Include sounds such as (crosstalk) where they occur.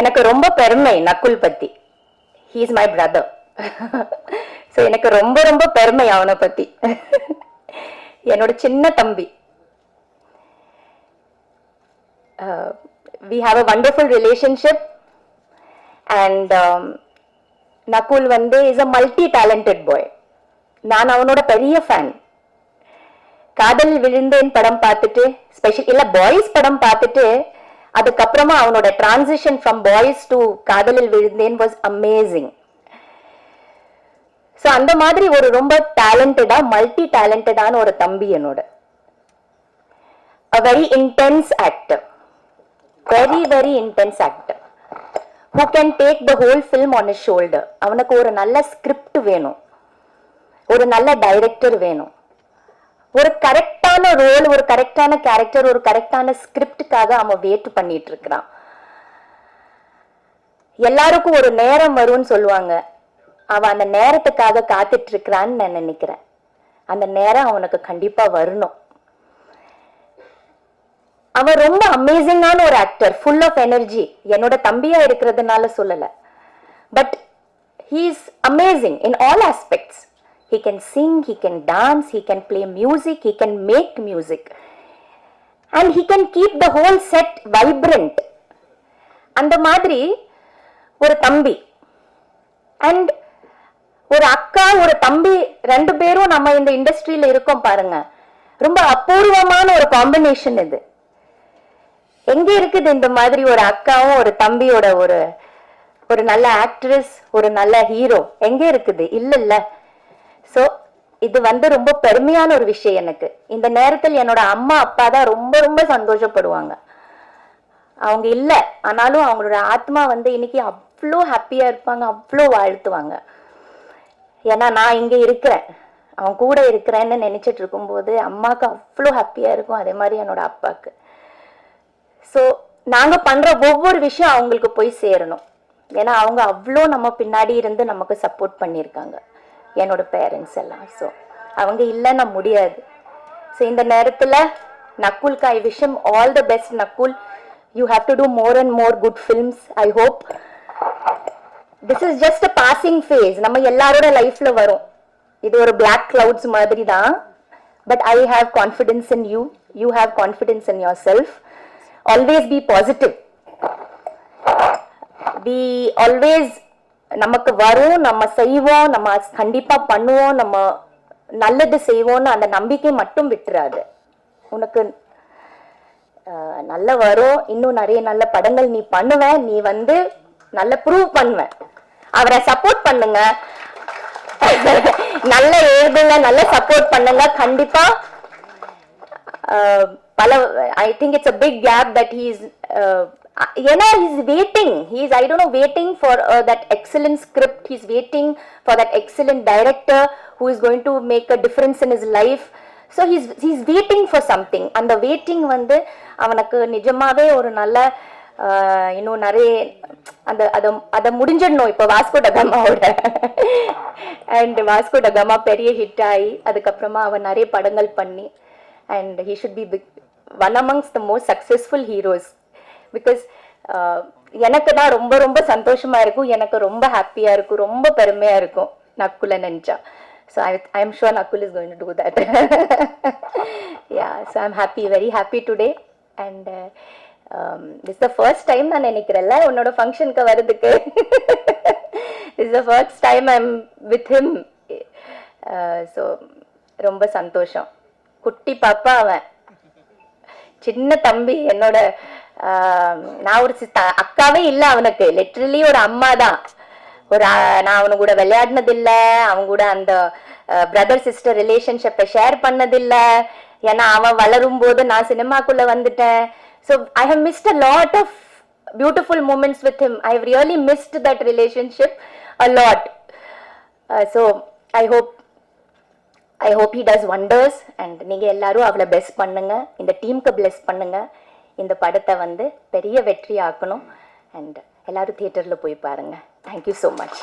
எனக்கு ரொம்ப பெருமை நக்குல் பத்தி. ஹீஸ் மை பிரதர் ஸோ எனக்கு ரொம்ப ரொம்ப பெருமை அவனை பத்தி. என்னோட சின்ன தம்பி. We have a wonderful relationship and Nakul வந்து is a multi talented boy நான் அவனோட பெரிய ஃபேன் காதல் விழுந்தேன் படம் பார்த்துட்டு ஸ்பெஷல் இல்லை பாய்ஸ் படம் பார்த்துட்டு அதுக்கப்புறமா அவனோட டிரான்சிஷன் ஃப்ரம் பாய்ஸ் டு காதலில் விழுந்தேன் வாஸ் அமேசிங் ஸோ அந்த மாதிரி ஒரு ரொம்ப டேலண்டடா மல்டி டேலண்டடான ஒரு தம்பி என்னோட. A very intense actor very very intense actor who can take the whole film on his shoulder அவனுக்கு ஒரு நல்ல ஸ்கிரிப்ட் வேணும். ஒரு நல்ல டைரக்டர் வேணும். ஒரு கரெக்ட் கரெக்டான ரோல் ஒரு கரெக்டான கேரக்டர் ஒரு கரெக்டான ஸ்கிரிப்டுக்காக அவன் வெயிட் பண்ணிட்டு இருக்கிறான் எல்லாருக்கும் ஒரு நேரம் வரும்னு சொல்லுவாங்க. அவன் அந்த நேரத்துக்காக காத்துட்டு இருக்கிறான்னு நான் நினைக்கிறேன். அந்த நேரம் அவனுக்கு கண்டிப்பா வரணும். அவன் ரொம்ப அமேசிங்கான ஒரு ஆக்டர் ஃபுல் ஆஃப் எனர்ஜி என்னோட தம்பியா இருக்கிறதுனால சொல்லலை. But he is amazing in all aspects he can sing he can dance he can play music he can make music. And he can keep the whole set vibrant. அந்த மாதிரி ஒரு தம்பி and ஒரு அக்கா ஒரு தம்பி ரெண்டு பேரும் நம்ம இந்த இண்டஸ்ட்ரியில் இருக்கோம் பாருங்க ரொம்ப அபூர்வமான ஒரு காம்பினேஷன் இது எங்க இருக்குது இந்த மாதிரி ஒரு அக்காவும் ஒரு தம்பியோட ஒரு ஒரு நல்ல ஆக்ட்ரஸ் ஒரு நல்ல ஹீரோ எங்க இருக்குது இல்ல இல்ல ஸோ இது வந்து ரொம்ப பெருமையான ஒரு விஷயம் எனக்கு. இந்த நேரத்தில் என்னோட அம்மா அப்பா தான் ரொம்ப ரொம்ப சந்தோஷப்படுவாங்க. அவங்க இல்லை ஆனாலும் அவங்களோட ஆத்மா வந்து இன்னைக்கு அவ்வளோ ஹாப்பியாக இருப்பாங்க அவ்வளோ வாழ்த்துவாங்க. ஏன்னா நான் இங்கே இருக்கிறேன். அவன் கூட இருக்கிறேன்னு நினச்சிட்டு இருக்கும்போது அம்மாவுக்கு அவ்வளோ ஹாப்பியாக இருக்கும் அதே மாதிரி என்னோட அப்பாவுக்கு ஸோ நாங்கள் பண்ணுற ஒவ்வொரு விஷயம் அவங்களுக்கு போய் சேரணும். ஏன்னா அவங்க அவ்வளோ நம்ம பின்னாடி இருந்து நமக்கு சப்போர்ட் பண்ணியிருக்காங்க. என்னோட பேரண்ட்ஸ் எல்லாம். ஸோ அவங்க இல்லைன்னா முடியாது. ஸோ இந்த நேரத்தில் நக்குல்க்கு I wish all the best Nakul. You have to do more and more good films I hope this is just a passing phase நம்ம எல்லாரோட லைஃப்ல வரும். இது ஒரு பிளாக் கிளவுட்ஸ் மாதிரி தான் but I have confidence in you you have confidence in yourself always be positive we always நமக்கு வரும் நம்ம செய்வோம் நம்ம கண்டிப்பா பண்ணுவோம் நம்ம நல்லது செய்வோம்னு அந்த நம்பிக்கை மட்டும் விட்டுறாது. உனக்கு நல்ல வரும் இன்னும் நிறைய நல்ல படங்கள் நீ பண்ணுவ நீ வந்து நல்ல ப்ரூவ் பண்ணுவ. அவரை சப்போர்ட் பண்ணுங்க. (laughs) நல்ல ஏதுங்க நல்ல சப்போர்ட் பண்ணுங்க. கண்டிப்பா பல I think it's a big gap that he's ஏன்னா is waiting he's I don't know waiting for that excellent script he's waiting for that excellent director who is going to make a difference in his life so he's he's waiting for something அந்த waiting வந்து அவனுக்கு நிஜமாவே ஒரு நல்ல uh, இன்னும் நிறைய அந்த அதை அதை முடிஞ்சிடணும். இப்போ வாஸ்கோ டகாமாவோட அண்ட் வாஸ்கோ டகாமா பெரிய ஹிட் ஆகி அதுக்கப்புறமா அவன் நிறைய படங்கள் பண்ணி and he should be big one amongst the most successful heroes because uh, எனக்கு தான் ரொம்ப ரொம்ப சந்தோஷமா இருக்கும். எனக்கு ரொம்ப ஹாப்பியா இருக்கும். ரொம்ப பெருமையா இருக்கும். நக்குல நினைச்சா. So I I am sure Nakul is going to do that yeah so I'm happy very happy today and is the first time நான் நினைக்கிறேன்ல உன்னோட ஃபங்க்ஷனுக்கு வர்றதுக்கு. Is the first time I am with him so ரொம்ப சந்தோஷம். குட்டி பாப்பா அவன். சின்ன தம்பி என்னோட நான் ஒரு சித்த- அக்காவே இல்லை அவனுக்கு. லிட்ரலி ஒரு அம்மா தான் ஒரு நான் அவனு கூட விளையாடினதில்லை. அவன் கூட அந்த பிரதர் சிஸ்டர் ரிலேஷன்ஷிப்பை ஷேர் பண்ணதில்லை. ஏன்னா அவன் வளரும் போது நான் சினிமாக்குள்ளே வந்துட்டேன். So I have missed a lot of beautiful moments with him I have really missed that relationship a lot so I hope I hope he does wonders and நீங்கள் எல்லாரும் அவளை பெஸ் பண்ணுங்க. இந்த டீமுக்கு பிளெஸ் பண்ணுங்க. இந்த படத்தை வந்து பெரிய வெற்றி ஆக்கணும் அண்ட் எல்லாரும் தியேட்டரில் போய் பாருங்கள் தேங்க்யூ ஸோ மச்